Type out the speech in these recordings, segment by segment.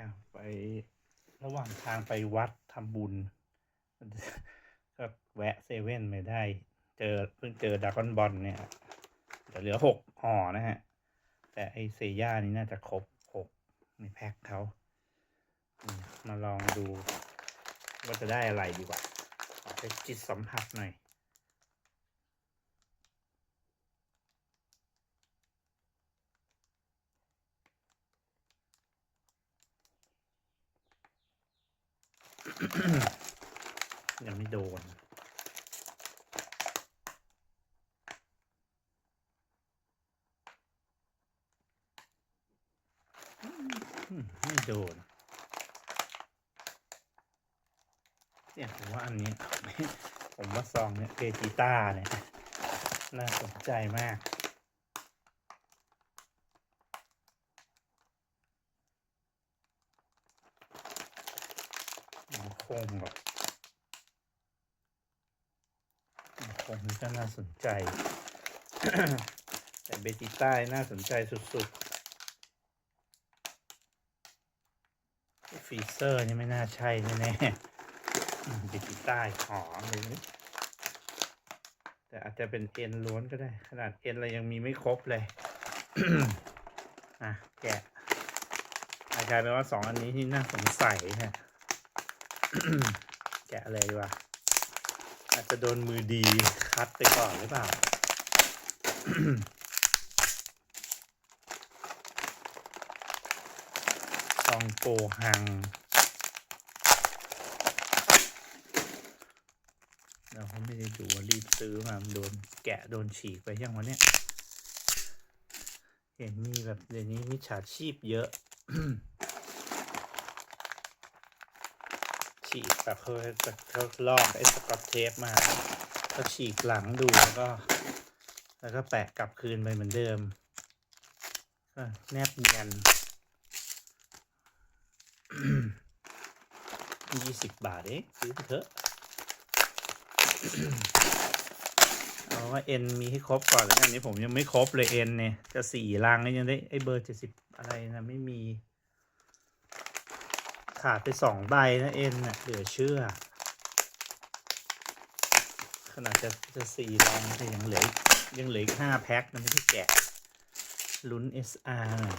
อะไประหว่างทางไปวัดทำบุญ ก็แวะเซเว่นไม่ได้ เจอเพิ่งเจอดากอนบอลเนี่ยแต่เหลือหกห่อนะฮะ แต่ไอเซย่านี่น่าจะครบหกในแพ็คเขามมาลองดูว่าจะได้อะไรดีกว่าขอไปจิตสัมผัสหน่อย ยังไม่โดน ไม่โดนเนี่ยผมว่าอันนี้ ผมว่าซองเนี่ยเบจิต้าเนี่ย น่าสนใจมาก มอคงแบบหมคงนี่ก็น่าสนใจ แต่เบจิต้าน่าสนใจสุดๆฟรีเซอร์นี่ไม่น่าใช่แน่ๆเบจิต้าหอมเลยแต่อาจจะเป็นเอ็นล้วนก็ได้ ขนาดเอ็นเรายังมีไม่ครบเลยอะแกะอาจารย์ว่าสองอันนี้ที่น่าสงสัยฮะ แกะเลยดีกว่า อาจจะโดนมือดีคัดไปก่อนหรือเปล่า ซองโกหังเราก็ไม่ได้ดูว่ารีบซื้อมาโดนแกะโดนฉีกไปยังวะเนี่ยเห็นมีแบบเดี๋ยวนี้มิจฉาชีพเยอะ ฉีกแบบเขาจะเขาลอกไอ้สกอตเทปมาก็ฉีกหลังดูแล้วก็ แล้วก็แปะกลับคืนไปเหมือนเดิมก็แนบเนียนยี่สิบบาทเองซื้อเถอะเอาว่าเอ็นมีให้ครบก่อนแล้วกันอันนี้ผมยังไม่ครบเลยเอ็นเนี่ยจะสี่ลังแล้วยังได้ไอ้เบอร์เจ็ดสิบอะไรนะไม่มี ขาดไปสองใบนะเอ็นน่ะเหลือเชื่อ ขนาดจะจะสี่ลังแต่ยังเหลือยังเหลืออีกห้าแพ็คนะไม่ได้แกะลุ้น SR หน่อย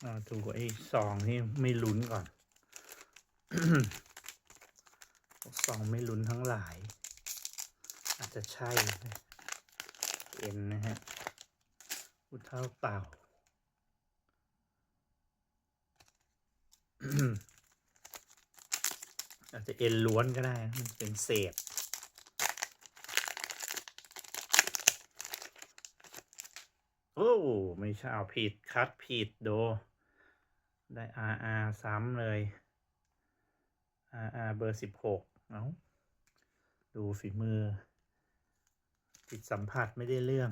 เอาดูไอ้ซองที่ไม่ลุ้นก่อน องไม่ลุ้นทั้งหลาย อาจจะใช่นะเอ็นนะฮะ อุดเท่าเต่าอาจจะเอ็นล้วนก็ได้ มันเป็นเศษโอ้ ไม่ใช่เอาผิด คัดผิดโด ได้ RR ซ้ำเลย RR เบอร์สิบหก เอาดูฝีมือจิตสัมผัสไม่ได้เรื่อง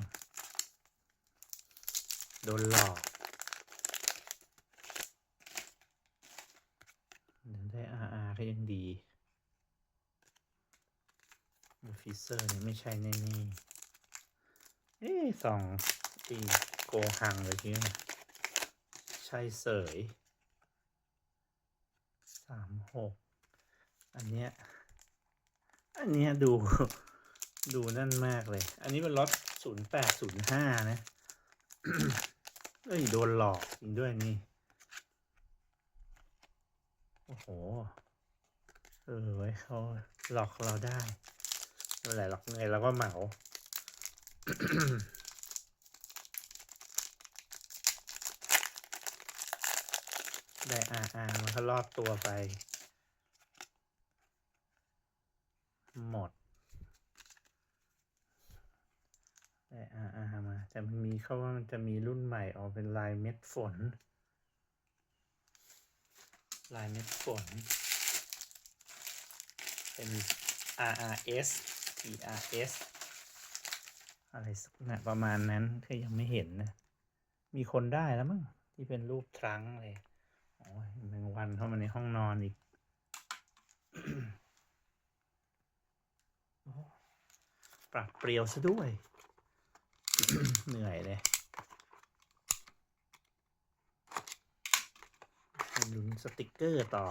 โดนหลอกเดี๋ยวได้ RR ก็ยังดีฟิเซอร์เนี่ยไม่ใช่แน่ๆเอ๊สองตีโกหังเลยทีนี้ใช่เสยสามหกอันเนี้ย อันนี้ดูดูนั่นมากเลย อันนี้เป็นรถศูนย์แปดศูนย์ห้านะ เอ้ย โดนหลอกจริงด้วยนี่ โอ้โห เออไว้เขาหลอกเราได้ไม่ไรหรอกไงเราก็เหมา ได้อาอามันก็รอบตัวไป หมดได้อาอามา แต่มันมีเขาว่ามันจะมีรุ่นใหม่ออกเป็นลายเม็ดฝน ลายเม็ดฝน เป็น RRS TRS อะไรสักนะประมาณนั้นก็ยังไม่เห็นนะ มีคนได้แล้วมั้งที่เป็นรูปทรังเลยโอ้ยแมงวันเข้ามาในห้องนอนอีก ปรับเปรียวซะด้วย เหนื่อยเลยลุ้นสติกเกอร์ต่อ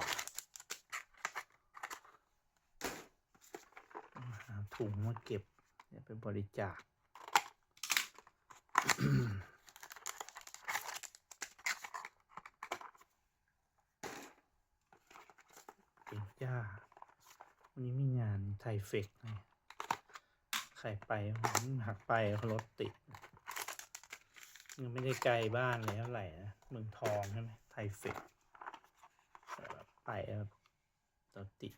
หาถุงมาเก็บเดี๋ยวไปบริจาคเก็บย่าวันนี้มีงานไทเฟกไง ใครไปหักไปรถติดยังไม่ได้ไกลบ้านเลยเท่าไหร่นะเมืองทองใช่ไหมไทยเฟกไปรถติด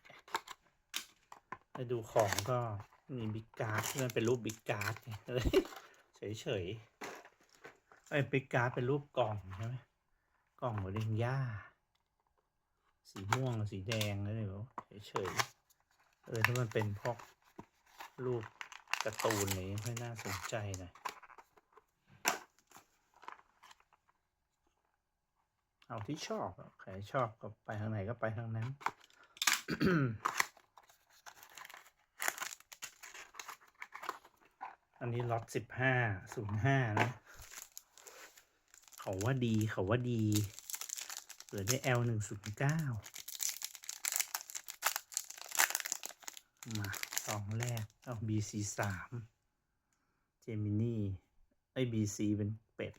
ไปดูของก็มีบิ๊กการ์ดมันเป็นรูปบิ๊กการ์ดเลยเฉยเฉยๆไอ้บิ๊กการ์ดเป็นรูปกล่องใช่ไหมกล่องเหรียญย่าสีม่วงสีแดงแล้วเดี๋ยวเฉยๆเออถ้ามันเป็นพวกรูป การ์ตูนไรอย่างนี้ค่อยน่าสนใจหน่อยเอาที่ชอบใครชอบก็ไปทางไหนก็ไปทางนั้นอันนี้ล็อตสิบห้าศูนย์ห้านะ เขาว่าดีเขาว่าดีเหลือได้ L หนึ่งศูนย์เก้ามา องแรก เอา BC สามเจมินี่ไอ้ BC เป็นเป็ด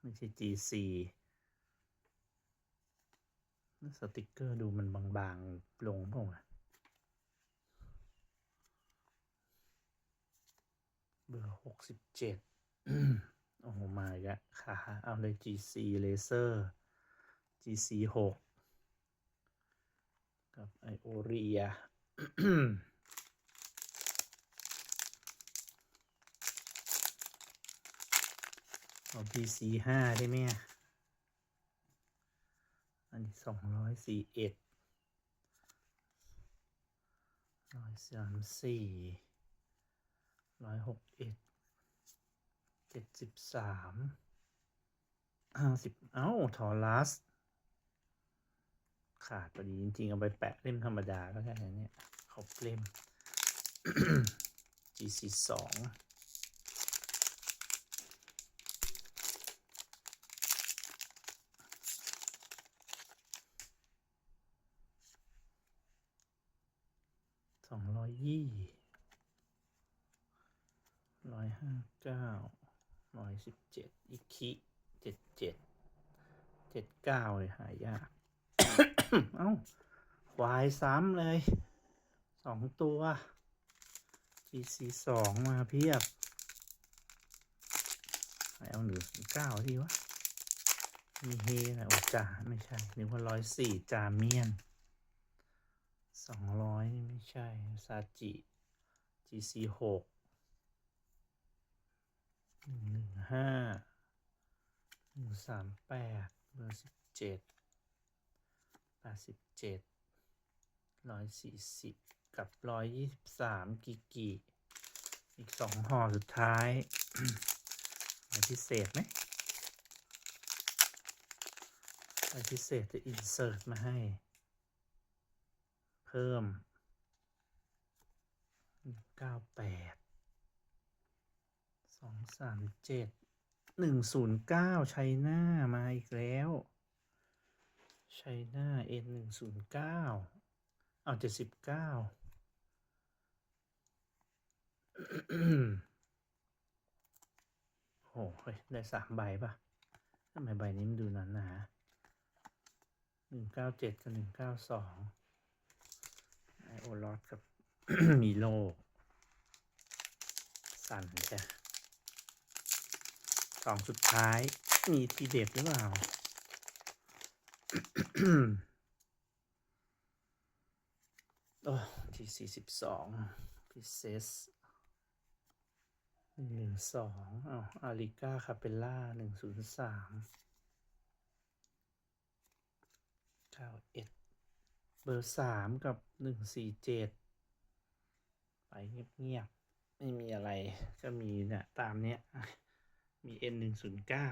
ไม่ใช่ GC สติกเกอร์ดูมันบางๆ ลงเปล่าวะเบอร์หกสิบเจ็ดโอ้โห มาอีกแล้วขาเอาเลย GC Laser GC หก กับไอโอเรียเอา PC ห้าได้ไหมอะอันนี้สองร้อยสี่เอ็ดร้อยสามสี่ร้อยหกเอ็ดเจ็ดสิบสามห้าสิบเอ้าทอรัส ขาดพอดีจริงๆ เอาไปแปะเล่มธรรมดาก็ได้นะเนี่ยครบเล่ม GC สองสองร้อยยี่ร้อยห้าเก้าร้อยสิบเจ็ดอีคิเจ็ดเจ็ดเจ็ดเก้าเลยหายาก เอ้าควายซ้ำเลยสองตัว GC สองมาเพียบเอาหนึ่งเก้าทีวะ มีเฮนะโอจ่าไม่ใช่นึกว่าร้อยสี่จาเมียนสองร้อยไม่ใช่ซาจิ GC หกหนึ่งหนึ่งห้าหนึ่งสามแปดเบอร์สิบเจ็ด แปดสิบเจ็ดร้อยสี่สิบกับร้อยยี่สิบสามกิกิ อีกสองห่อสุดท้ายอะไรพิเศษไหมอะไรพิเศษจะอินเสิร์ตมาให้ เพิ่มเก้าแปดสองสามเจ็ดหนึ่งศูนย์เก้าชัยหน้ามาอีกแล้ว ชัยนาเอ็นหนึ่งศูนย์เก้าเอาเจ็ดสิบเก้าโอ้โหได้สามใบป่ะทำไมใบนี้มันดูนาหนาหนึ่งเก้าเจ็ดกับหนึ่งเก้าสองไอโอลอดกับมีโลสั่นใช่สองสุดท้ายมีทีเด็ดหรือเปล่า โอ้ที่สี่สิบสองพิเซสหนึ่งสองอ้าวอาริก้าคาเปลล่าหนึ่งศูนย์สามเก้าเอ็ดเบอร์สามกับหนึ่งสี่เจ็ดไปเงียบๆ ไม่มีอะไรก็มีเนี่ยตามเนี้ย มี N หนึ่งศูนย์เก้า